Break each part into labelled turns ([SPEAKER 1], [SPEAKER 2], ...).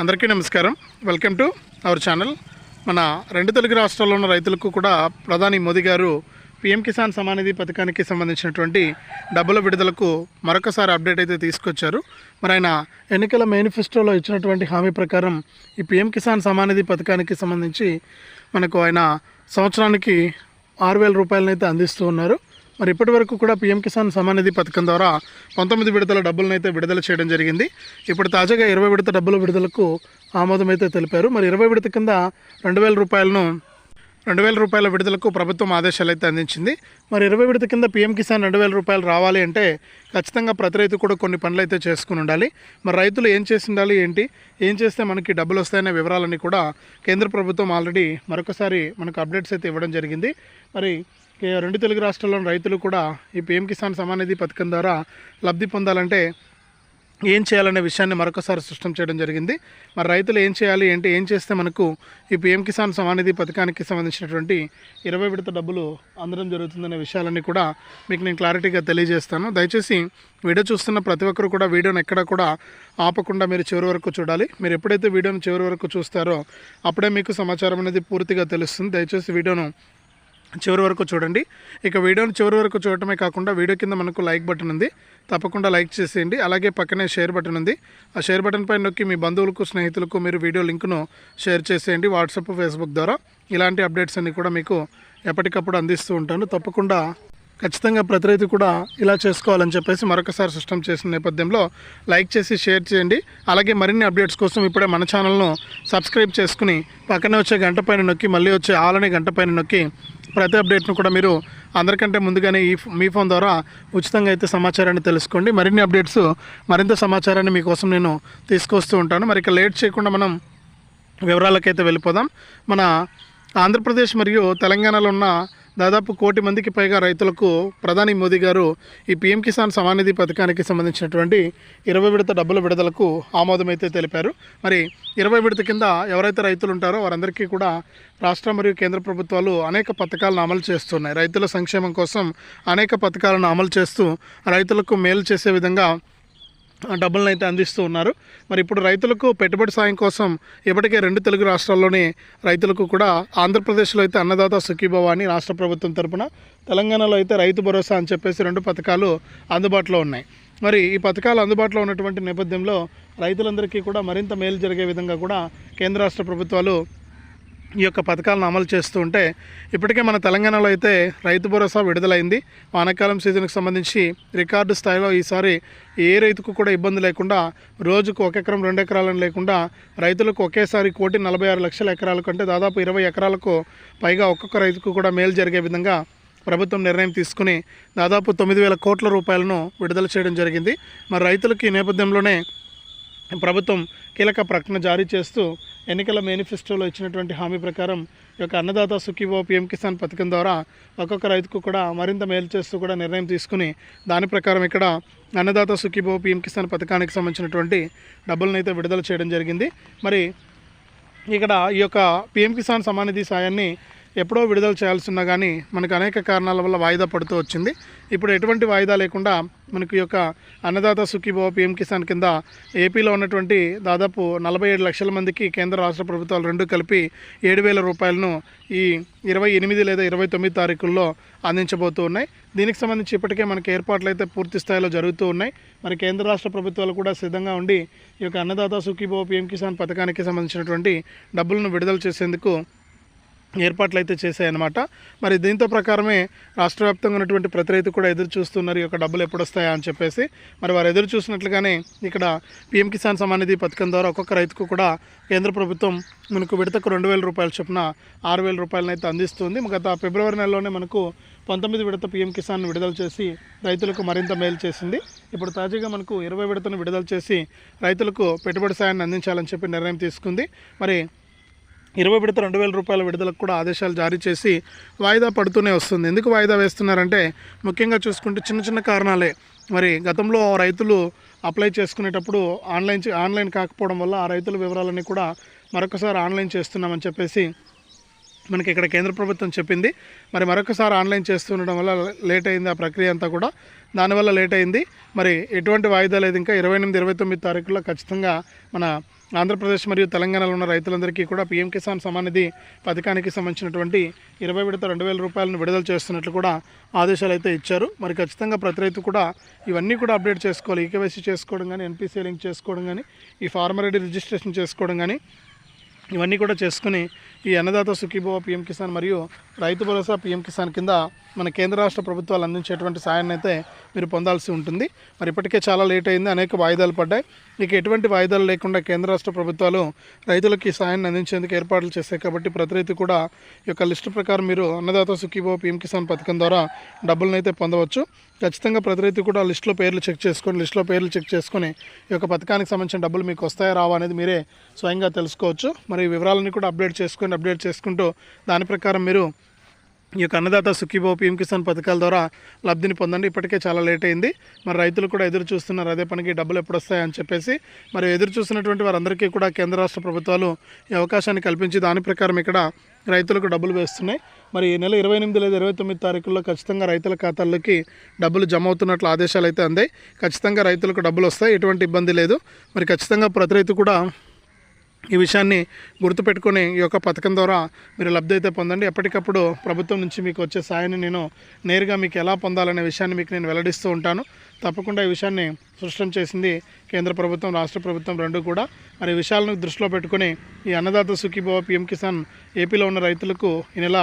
[SPEAKER 1] అందరికీ నమస్కారం. Welcome to our channel మన రెండు తెలుగు రాష్ట్రాల్లో ఉన్న రైతులకు కూడా ప్రధాని మోదీ గారు పీఎం కిసాన్ సమానిధి పథకానికి సంబంధించినటువంటి డబ్బుల విడుదలకు మరొకసారి అప్డేట్ అయితే తీసుకొచ్చారు. మరి ఆయన ఎన్నికల మేనిఫెస్టోలో ఇచ్చినటువంటి హామీ ప్రకారం ఈ పీఎం కిసాన్ సమానిధి పథకానికి సంబంధించి మనకు ఆయన సంవత్సరానికి ఆరు వేల రూపాయలనైతే అందిస్తూ ఉన్నారు. మరి ఇప్పటి వరకు కూడా పీఎం కిసాన్ సమానిధి పథకం ద్వారా పంతొమ్మిది విడతల డబ్బులను అయితే విడుదల చేయడం జరిగింది. ఇప్పుడు తాజాగా ఇరవై విడత డబ్బుల విడుదలకు ఆమోదం అయితే తెలిపారు. మరి ఇరవై విడత కింద రెండు వేల రూపాయలను రెండు వేల రూపాయల విడుదలకు ప్రభుత్వం ఆదేశాలు అయితే అందించింది. మరి ఇరవై విడత కింద పీఎం కిసాన్ రెండు వేల రూపాయలు రావాలి అంటే ఖచ్చితంగా ప్రతి రైతు కూడా కొన్ని పనులు అయితే చేసుకుని ఉండాలి. మరి రైతులు ఏం చేసి ఉండాలి ఏంటి ఏం చేస్తే మనకి డబ్బులు వస్తాయనే వివరాలన్నీ కూడా కేంద్ర ప్రభుత్వం ఆల్రెడీ మరొకసారి మనకు అప్డేట్స్ అయితే ఇవ్వడం జరిగింది. మరి రెండు తెలుగు రాష్ట్రాల్లోని రైతులు కూడా ఈ పిఎం కిసాన్ సమానిధి పథకం ద్వారా లబ్ధి పొందాలంటే ఏం చేయాలనే విషయాన్ని మరొకసారి స్పష్టం చేయడం జరిగింది. మరి రైతులు ఏం చేయాలి ఏంటి ఏం చేస్తే మనకు ఈ పిఎం కిసాన్ సమానిధి పథకానికి సంబంధించినటువంటి ఇరవై విడత డబ్బులు అందడం జరుగుతుందనే విషయాలన్నీ కూడా మీకు నేను క్లారిటీగా తెలియజేస్తాను. దయచేసి వీడియో చూస్తున్న ప్రతి ఒక్కరు కూడా వీడియోని ఎక్కడ కూడా ఆపకుండా మీరు చివరి వరకు చూడాలి. మీరు ఎప్పుడైతే వీడియోని చివరి వరకు చూస్తారో అప్పుడే మీకు సమాచారం అనేది పూర్తిగా తెలుస్తుంది. దయచేసి వీడియోను చివరి వరకు చూడండి. ఇక వీడియోని చివరి వరకు చూడటమే కాకుండా వీడియో కింద మనకు లైక్ బటన్ ఉంది. తప్పకుండా లైక్ చేసేయండి. అలాగే పక్కనే షేర్ బటన్ ఉంది. ఆ షేర్ బటన్ పైన నొక్కి మీ బంధువులకు స్నేహితులకు మీరు వీడియో లింక్ను షేర్ చేసేయండి వాట్సాప్ ఫేస్బుక్ ద్వారా. ఇలాంటి అప్డేట్స్ అన్నీ కూడా మీకు ఎప్పటికప్పుడు అందిస్తూ ఉంటాను. తప్పకుండా ఖచ్చితంగా ప్రతి రైతు కూడా ఇలా చేసుకోవాలని చెప్పేసి మరొకసారి సిస్టమ్ చేసిన నేపథ్యంలో లైక్ చేసి షేర్ చేయండి. అలాగే మరిన్ని అప్డేట్స్ కోసం ఇప్పుడే మన ఛానల్ను సబ్స్క్రైబ్ చేసుకుని పక్కనే వచ్చే గంట పైన నొక్కి మళ్ళీ వచ్చే ఆలనే గంట పైన నొక్కి ప్రతి అప్డేట్ను కూడా మీరు అందరికంటే ముందుగానే ఈ మీ ఫోన్ ద్వారా ఉచితంగా అయితే సమాచారాన్ని తెలుసుకోండి. మరిన్ని అప్డేట్స్ మరింత సమాచారాన్ని మీకోసం నేను తీసుకొస్తూ ఉంటాను. మరి ఇక లేట్ చేయకుండా మనం వివరాలకైతే వెళ్ళిపోదాం. మన ఆంధ్రప్రదేశ్ మరియు తెలంగాణలో ఉన్న దాదాపు కోటి మందికి పైగా రైతులకు ప్రధాని మోదీ గారు ఈ పీఎం కిసాన్ సమానిధి పథకానికి సంబంధించినటువంటి ఇరవై విడత డబ్బుల విడుదలకు ఆమోదమైతే తెలిపారు. మరి ఇరవై విడత కింద ఎవరైతే రైతులు ఉంటారో వారందరికీ కూడా రాష్ట్ర మరియు కేంద్ర ప్రభుత్వాలు అనేక పథకాలను అమలు చేస్తున్నాయి. రైతుల సంక్షేమం కోసం అనేక పథకాలను అమలు చేస్తూ రైతులకు మేలు చేసే విధంగా డబ్బులను అయితే అందిస్తూ ఉన్నారు. మరి ఇప్పుడు రైతులకు పెట్టుబడి సాయం కోసం ఇప్పటికే రెండు తెలుగు రాష్ట్రాల్లోని రైతులకు కూడా ఆంధ్రప్రదేశ్లో అయితే అన్నదాత సుఖీభవ అని రాష్ట్ర ప్రభుత్వం తరపున తెలంగాణలో అయితే రైతు భరోసా అని చెప్పేసి రెండు పథకాలు అందుబాటులో ఉన్నాయి. మరి ఈ పథకాలు అందుబాటులో ఉన్నటువంటి నేపథ్యంలో రైతులందరికీ కూడా మరింత మేలు జరిగే విధంగా కూడా కేంద్ర రాష్ట్ర ప్రభుత్వాలు ఈ యొక్క పథకాలను అమలు చేస్తూ ఉంటే ఇప్పటికే మన తెలంగాణలో అయితే రైతు భరోసా విడుదలైంది. వానాకాలం సీజన్కి సంబంధించి రికార్డు స్థాయిలో ఈసారి ఏ రైతుకు కూడా ఇబ్బంది లేకుండా రోజుకు ఒక ఎకరం రెండు ఎకరాలను లేకుండా రైతులకు ఒకేసారి కోటి నలభై ఆరు లక్షల ఎకరాల కంటే దాదాపు ఇరవై ఎకరాలకు పైగా ఒక్కొక్క రైతుకు కూడా మేలు జరిగే విధంగా ప్రభుత్వం నిర్ణయం తీసుకుని దాదాపు తొమ్మిది వేల కోట్ల రూపాయలను విడుదల చేయడం జరిగింది. మరి రైతులకు ఈ నేపథ్యంలోనే ప్రభుత్వం కీలక ప్రకటన జారీ చేస్తూ ఎన్నికల మేనిఫెస్టోలో ఇచ్చినటువంటి హామీ ప్రకారం ఈ యొక్క అన్నదాత సుఖీభావ పిఎం కిసాన్ పథకం ద్వారా ఒక్కొక్క రైతుకు కూడా మరింత మేలు చేస్తూ కూడా నిర్ణయం తీసుకుని దాని ప్రకారం ఇక్కడ అన్నదాత సుఖీభావ పిఎం కిసాన్ పథకానికి సంబంధించినటువంటి డబ్బులను అయితే విడుదల చేయడం జరిగింది. మరి ఇక్కడ ఈ యొక్క పిఎం కిసాన్ సమానిధి సాయాన్ని ఎప్పుడో విడుదల చేయాల్సి ఉన్నా కానీ మనకు అనేక కారణాల వల్ల వాయిదా పడుతూ వచ్చింది. ఇప్పుడు ఎటువంటి వాయిదా లేకుండా మనకు యొక్క అన్నదాత సుఖీభవ పిఎం కిసాన్ కింద ఏపీలో ఉన్నటువంటి దాదాపు నలభై ఏడు లక్షల మందికి కేంద్ర రాష్ట్ర ప్రభుత్వాలు రెండు కలిపి ఏడు వేల రూపాయలను ఈ ఇరవై ఎనిమిది లేదా ఇరవై తొమ్మిది తారీఖుల్లో అందించబోతూ ఉన్నాయి. దీనికి సంబంధించి ఇప్పటికే మనకి ఏర్పాట్లు అయితే పూర్తి స్థాయిలో జరుగుతూ ఉన్నాయి. మరి కేంద్ర రాష్ట్ర ప్రభుత్వాలు కూడా సిద్ధంగా ఉండి ఈ యొక్క అన్నదాత సుఖీభవ పిఎం కిసాన్ పథకానికి సంబంధించినటువంటి డబ్బులను విడుదల చేసేందుకు ఏర్పాట్లు అయితే చేశాయన్నమాట. మరి దీంతో ప్రకారమే రాష్ట్ర వ్యాప్తంగా ఉన్నటువంటి ప్రతి రైతు కూడా ఎదురు చూస్తున్నారు ఈ యొక్క డబ్బులు ఎప్పుడు వస్తాయా అని చెప్పేసి. మరి వారు ఎదురు చూసినట్లుగానే ఇక్కడ పీఎం కిసాన్ సమానిధి పథకం ద్వారా ఒక్కొక్క రైతుకు కూడా కేంద్ర ప్రభుత్వం మనకు విడతకు రెండు వేల రూపాయల చొప్పున ఆరు వేల రూపాయలను అయితే అందిస్తుంది. గత ఫిబ్రవరి నెలలోనే మనకు పంతొమ్మిది విడత పీఎం కిసాన్ విడుదల చేసి రైతులకు మరింత మేలు చేసింది. ఇప్పుడు తాజాగా మనకు ఇరవై విడతను విడుదల చేసి రైతులకు పెట్టుబడి సాయాన్ని అందించాలని చెప్పి నిర్ణయం తీసుకుంది. మరి ఇరవై విడత రెండు వేల రూపాయల విడుదలకు కూడా ఆదేశాలు జారీ చేసి వాయిదా పడుతూనే వస్తుంది. ఎందుకు వాయిదా వేస్తున్నారంటే ముఖ్యంగా చూసుకుంటే చిన్న చిన్న కారణాలే. మరి గతంలో రైతులు అప్లై చేసుకునేటప్పుడు ఆన్లైన్ చే- ఆన్లైన్ కాకపోవడం వల్ల ఆ రైతుల వివరాలన్నీ కూడా మరొకసారి ఆన్లైన్ చేస్తున్నామని చెప్పేసి మనకి ఇక్కడ కేంద్ర ప్రభుత్వం చెప్పింది. మరి మరొకసారి ఆన్లైన్ చేస్తుండడం వల్ల లేట్ అయింది ఆ ప్రక్రియ అంతా కూడా. దానివల్ల లేట్ అయింది. మరి ఎటువంటి వాయిదా లేదు. ఇంకా ఇరవై ఎనిమిది ఇరవై తొమ్మిది తారీఖుల్లో ఖచ్చితంగా మన ఆంధ్రప్రదేశ్ మరియు తెలంగాణలో ఉన్న రైతులందరికీ కూడా పీఎం కిసాన్ సమానిధి పథకానికి సంబంధించినటువంటి ఇరవై విడత రెండు వేల రూపాయలను విడుదల చేస్తున్నట్లు కూడా ఆదేశాలు అయితే ఇచ్చారు. మరి ఖచ్చితంగా ప్రతి రైతు కూడా ఇవన్నీ కూడా అప్డేట్ చేసుకోవాలి. ఈకేవైసీ చేసుకోవడం కానీ ఎన్పిసి లింక్ చేసుకోవడం కానీ ఈ ఫార్మర్ ఐడి రిజిస్ట్రేషన్ చేసుకోవడం కానీ ఇవన్నీ కూడా చేసుకుని ఈ అన్నదాత సుఖీభవ పిఎం కిసాన్ మరియు రైతు భరోసా పిఎం కిసాన్ కింద మన కేంద్ర రాష్ట్ర ప్రభుత్వాలు అందించేటువంటి సాయాన్ని అయితే మీరు పొందాల్సి ఉంటుంది. మరి ఇప్పటికే చాలా లేట్ అయింది అనేక వాయిదాలు పడ్డాయి. మీకు ఎటువంటి వాయిదాలు లేకుండా కేంద్ర రాష్ట్ర ప్రభుత్వాలు రైతులకి సాయాన్ని అందించేందుకు ఏర్పాట్లు చేస్తాయి కాబట్టి ప్రతి రైతు కూడా ఈ యొక్క లిస్టు ప్రకారం మీరు అన్నదాత సుఖీభవ పిఎం కిసాన్ పథకం ద్వారా డబ్బులను అయితే పొందవచ్చు. ఖచ్చితంగా ప్రతి రైతు కూడా లిస్టులో పేర్లు చెక్ చేసుకొని లిస్టులో పేర్లు చెక్ చేసుకొని ఈ యొక్క పథకానికి సంబంధించిన డబ్బులు మీకు వస్తాయా రావా అనేది మీరే స్వయంగా తెలుసుకోవచ్చు. మరి ఈ వివరాలన్నీ కూడా అప్డేట్ చేసుకొని అప్డేట్ చేసుకుంటూ దాని ప్రకారం మీరు ఈ యొక్క అన్నదాత సుఖీభావ పీఎం కిసాన్ పథకాల ద్వారా లబ్ధిని పొందండి. ఇప్పటికే చాలా లేట్ అయింది. మరి రైతులు కూడా ఎదురు చూస్తున్నారు. అదే పనికి డబ్బులు ఎప్పుడు వస్తాయని చెప్పేసి. మరి ఎదురు చూస్తున్నటువంటి వారందరికీ కూడా కేంద్ర రాష్ట్ర ప్రభుత్వాలు ఈ అవకాశాన్ని కల్పించి దాని ప్రకారం ఇక్కడ రైతులకు డబ్బులు వేస్తున్నాయి. మరి ఈ నెల ఇరవై ఎనిమిది లేదా ఇరవై తొమ్మిది తారీఖుల్లో ఖచ్చితంగా రైతుల ఖాతాల్లోకి డబ్బులు జమ అవుతున్నట్లు ఆదేశాలు అయితే అందాయి. ఖచ్చితంగా రైతులకు డబ్బులు వస్తాయి. ఎటువంటి ఇబ్బంది లేదు. మరి ఖచ్చితంగా ప్రతి రైతు కూడా ఈ విషయాన్ని గుర్తుపెట్టుకొని ఈ యొక్క పథకం ద్వారా మీరు లబ్ధి అయితే పొందండి. ఎప్పటికప్పుడు ప్రభుత్వం నుంచి మీకు వచ్చే సాయాన్ని నేను నేరుగా మీకు ఎలా పొందాలనే విషయాన్ని మీకు నేను వెల్లడిస్తూ ఉంటాను. తప్పకుండా ఈ విషయాన్ని సృష్టం చేసింది కేంద్ర ప్రభుత్వం రాష్ట్ర ప్రభుత్వం రెండు కూడా. మరి ఈ విషయాలను దృష్టిలో పెట్టుకుని ఈ అన్నదాత సుఖీభవ పిఎం కిసాన్ ఏపీలో ఉన్న రైతులకు ఈ నెల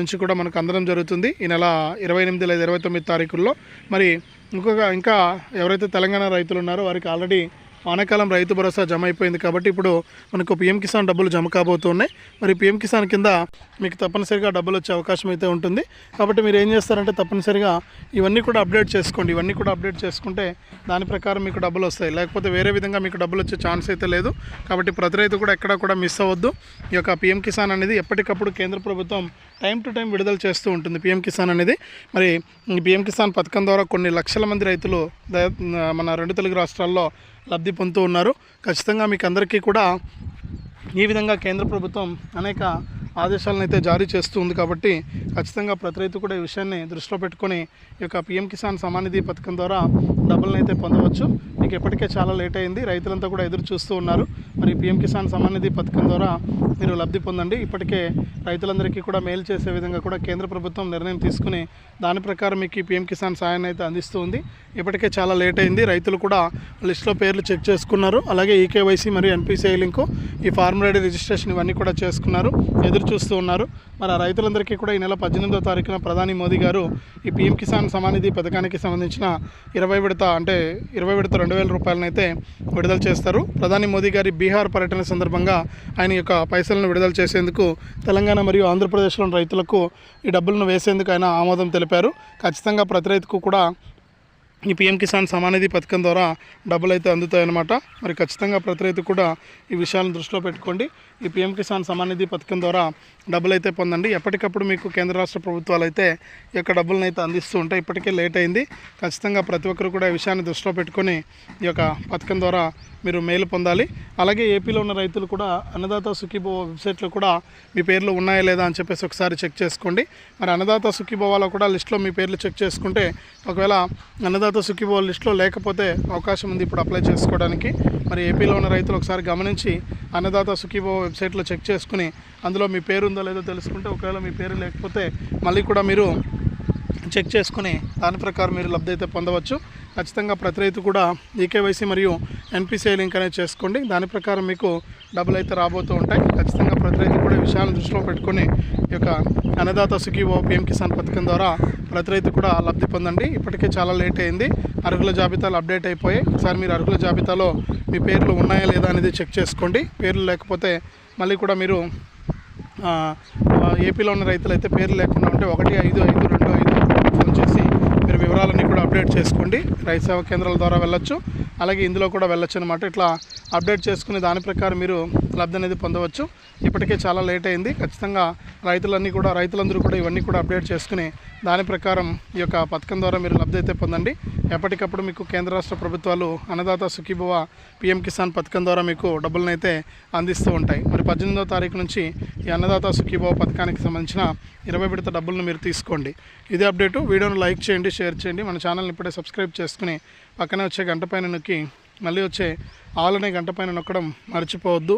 [SPEAKER 1] నుంచి కూడా మనకు అందడం జరుగుతుంది. ఈ నెల ఇరవై ఎనిమిది లేదా ఇరవై తొమ్మిది తారీఖుల్లో. మరి ఇంకొక ఇంకా ఎవరైతే తెలంగాణ రైతులు ఉన్నారో వారికి ఆల్రెడీ వానాకాలం రైతు భరోసా జమ అయిపోయింది కాబట్టి ఇప్పుడు మనకు పిఎం కిసాన్ డబ్బులు జమ కాబోతున్నాయి. మరి పిఎం కిసాన్ కింద మీకు తప్పనిసరిగా డబ్బులు వచ్చే అవకాశం అయితే ఉంటుంది. కాబట్టి మీరు ఏం చేస్తారంటే తప్పనిసరిగా ఇవన్నీ కూడా అప్డేట్ చేసుకోండి. ఇవన్నీ కూడా అప్డేట్ చేసుకుంటే దాని ప్రకారం మీకు డబ్బులు వస్తాయి. లేకపోతే వేరే విధంగా మీకు డబ్బులు వచ్చే ఛాన్స్ అయితే లేదు. కాబట్టి ప్రతి రైతు కూడా ఎక్కడా కూడా మిస్ అవ్వద్దు. ఈ యొక్క పిఎం కిసాన్ అనేది ఎప్పటికప్పుడు కేంద్ర ప్రభుత్వం టైం టు టైం విడుదల చేస్తూ ఉంటుంది పిఎం కిసాన్ అనేది. మరి ఈ పిఎం కిసాన్ పథకం ద్వారా కొన్ని లక్షల మంది రైతులు మన రెండు తెలుగు రాష్ట్రాల్లో లబ్ధి పొందుతూ ఉన్నారు. ఖచ్చితంగా మీకు అందరికీ కూడా ఈ విధంగా కేంద్ర ప్రభుత్వం అనేక ఆదేశాలను అయితే జారీ చేస్తూ ఉంది కాబట్టి ఖచ్చితంగా ప్రతి రైతు కూడా ఈ విషయాన్ని దృష్టిలో పెట్టుకొని ఈ యొక్క పిఎం కిసాన్ సమానిధి పథకం ద్వారా డబ్బులను అయితే పొందవచ్చు. మీకు ఇప్పటికే చాలా లేట్ అయింది. రైతులంతా కూడా ఎదురు చూస్తూ ఉన్నారు. మరి పిఎం కిసాన్ సమానిధి పథకం ద్వారా మీరు లబ్ధి పొందండి. ఇప్పటికే రైతులందరికీ కూడా మేలు చేసే విధంగా కూడా కేంద్ర ప్రభుత్వం నిర్ణయం తీసుకుని దాని ప్రకారం మీకు ఈ పిఎం కిసాన్ సాయాన్ని అయితే అందిస్తూ ఉంది. ఇప్పటికే చాలా లేట్ అయింది. రైతులు కూడా లిస్టులో పేర్లు చెక్ చేసుకున్నారు. అలాగే ఈకేవైసీ మరియు ఎన్పిసిఐ లింకు ఈ ఫార్మ్ రెడీ రిజిస్ట్రేషన్ ఇవన్నీ కూడా చేసుకున్నారు. ఎదురు చూస్తూ ఉన్నారు. మరి ఆ రైతులందరికీ కూడా ఈ నెల పద్దెనిమిదో తారీఖున ప్రధాని మోదీ గారు ఈ పీఎం కిసాన్ సమానిధి పథకానికి సంబంధించిన ఇరవై విడత అంటే ఇరవై విడత రెండు వేల రూపాయలనైతే విడుదల చేస్తారు. ప్రధాని మోదీ గారి బీహార్ పర్యటన సందర్భంగా ఆయన యొక్క పైసలను విడుదల చేసేందుకు తెలంగాణ మరియు ఆంధ్రప్రదేశ్లోని రైతులకు ఈ డబ్బులను వేసేందుకు ఆయన ఆమోదం తెలిపారు. ఖచ్చితంగా ప్రతి రైతుకు కూడా ఈ పిఎం కిసాన్ సమానిధి పథకం ద్వారా డబ్బులు అయితే అందుతాయన్నమాట. మరి ఖచ్చితంగా ప్రతి రైతు కూడా ఈ విషయాలను దృష్టిలో పెట్టుకోండి. ఈ పిఎం కిసాన్ సమానిధి పథకం ద్వారా డబ్బులు అయితే పొందండి. ఎప్పటికప్పుడు మీకు కేంద్ర రాష్ట్ర ప్రభుత్వాలు అయితే ఈ యొక్క డబ్బులను అయితే అందిస్తూ ఉంటాయి ఇప్పటికే లేట్ అయింది. ఖచ్చితంగా ప్రతి ఒక్కరు కూడా ఈ విషయాన్ని దృష్టిలో పెట్టుకొని ఈ యొక్క పథకం ద్వారా మీరు మేలు పొందాలి. అలాగే ఏపీలో ఉన్న రైతులు కూడా అన్నదాత సుఖీభవ వెబ్సైట్లో కూడా మీ పేర్లు ఉన్నాయా లేదా అని చెప్పేసి ఒకసారి చెక్ చేసుకోండి. మరి అన్నదాత సుఖీభవాలో కూడా లిస్ట్లో మీ పేర్లు చెక్ చేసుకుంటే ఒకవేళ అన్నదాత సుఖీభవ లిస్ట్లో లేకపోతే అవకాశం ఉంది ఇప్పుడు అప్లై చేసుకోవడానికి. మరి ఏపీలో ఉన్న రైతులు ఒకసారి గమనించి అన్నదాత సుఖీభవ వెబ్సైట్లో చెక్ చేసుకుని అందులో మీ పేరు ఉందో లేదో తెలుసుకుంటే ఒకవేళ మీ పేరు లేకపోతే మళ్ళీ కూడా మీరు చెక్ చేసుకుని దాని ప్రకారం మీరు లబ్ధి అయితే పొందవచ్చు. ఖచ్చితంగా ప్రతి రైతు కూడా ఈకేవైసీ మరియు ఎన్పిసిఐ లింక్ అనేది చేసుకోండి. దాని ప్రకారం మీకు డబ్బులు అయితే రాబోతూ ఉంటాయి. ఖచ్చితంగా ప్రతి రైతు కూడా విషయాన్ని విషయాలను దృష్టిలో పెట్టుకొని ఈ యొక్క అన్నదాత సుఖీవో పిఎం కిసాన్ పథకం ద్వారా ప్రతి రైతు కూడా లబ్ధి పొందండి. ఇప్పటికే చాలా లేట్ అయింది. అర్హుల జాబితాలు అప్డేట్ అయిపోయాయి. ఒకసారి మీరు అర్హుల జాబితాలో మీ పేర్లు ఉన్నాయా లేదా అనేది చెక్ చేసుకోండి. పేర్లు లేకపోతే మళ్ళీ కూడా మీరు ఏపీలో ఉన్న రైతులు అయితే పేర్లు లేకుండా ఉంటే ఒకటి ఐదు ఐదు రెండు ఐదు ఫోన్ చేసి మీరు వివరాలన్నీ కూడా అప్డేట్ చేసుకోండి. రైతు సేవా కేంద్రాల ద్వారా వెళ్ళొచ్చు. అలాగే ఇందులో కూడా వెళ్ళొచ్చు అనమాట ఇట్లా అప్డేట్ చేసుకుని దాని ప్రకారం మీరు లబ్ధి అనేది పొందవచ్చు. ఇప్పటికే చాలా లేట్ అయింది. ఖచ్చితంగా రైతులన్నీ కూడా రైతులందరూ కూడా ఇవన్నీ కూడా అప్డేట్ చేసుకుని దాని ప్రకారం ఈ యొక్క పథకం ద్వారా మీరు లబ్ధి అయితే పొందండి. ఎప్పటికప్పుడు మీకు కేంద్ర రాష్ట్ర ప్రభుత్వాలు అన్నదాత సుఖీభవ పిఎం కిసాన్ పథకం ద్వారా మీకు డబ్బులను అయితే అందిస్తూ ఉంటాయి. మరి పద్దెనిమిదో తారీఖు నుంచి ఈ అన్నదాత సుఖీభవ పథకానికి సంబంధించిన ఇరవై విడత డబ్బులను మీరు తీసుకోండి. ఇదే అప్డేటు. వీడియోను లైక్ చేయండి షేర్ చేయండి. మన ఛానల్ని ఇప్పుడే సబ్స్క్రైబ్ చేసుకుని పక్కనే వచ్చే గంట పైన నొక్కి మళ్ళీ వచ్చే ఆలనే గంట పైన నొక్కడం మర్చిపోవద్దు.